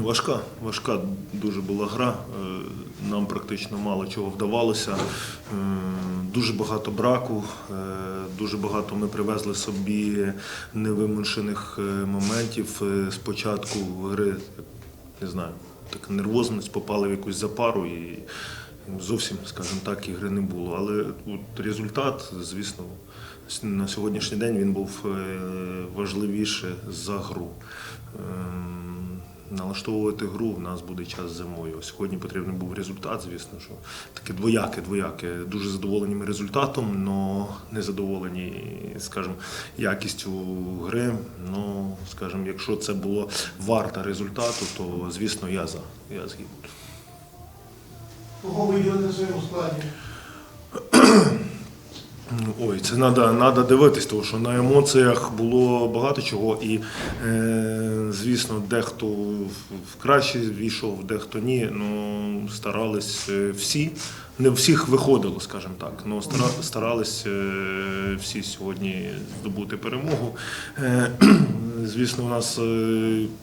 Важка, важка дуже була гра. Е, Нам практично мало чого вдавалося. Е, Дуже багато браку, е, дуже багато ми привезли собі невимушених моментів. Спочатку гри, не знаю, така нервозність, попали в якусь запару і зовсім, скажімо так, ігри не було. Але от результат, звісно, на сьогоднішній день він був важливіше за гру. Налаштовувати гру в нас буде час зимою. Сьогодні потрібен був результат, звісно, що таке двояке, двояке. Дуже задоволені ми результатом, але не задоволені, скажімо, якістю гри. Ну, скажімо, якщо це було варто результату, то звісно я за. Я згідний. Кого ви йдете в своєму складі? Ой, це треба надо дивитись, тому що на емоціях було багато чого, і е, звісно, дехто в- краще війшов, дехто ні. Ну старались е, всі. Не всіх виходило, скажімо так. Ну стара- старались е, всі сьогодні здобути перемогу. Е, звісно, у нас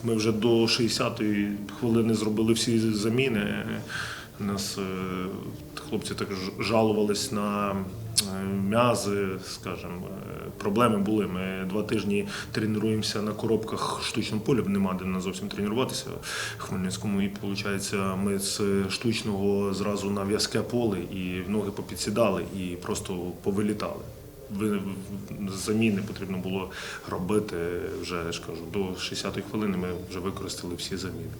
ми вже до 60-ї хвилини зробили всі заміни. Нас е, хлопці так жалувались на е, м'язи, скажімо, е, проблеми були. Ми два тижні тренуємося на коробках штучного поля, нема де на зовсім тренуватися в Хмельницькому. І виходить, ми з штучного зразу на в'язке поле і ноги попідсідали і просто повилітали. Ви- Заміни потрібно було робити вже ж кажу, до 60-ї хвилини ми вже використали всі заміни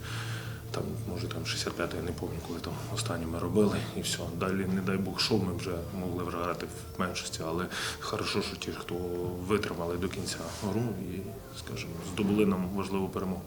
там, може там 65 я не пам'ятаю, коли там останні ми робили, і все. Далі, не дай Бог, що ми вже могли виграти в меншості, але хорошо, що ті, хто витримали до кінця гру і, скажімо, здобули нам важливу перемогу.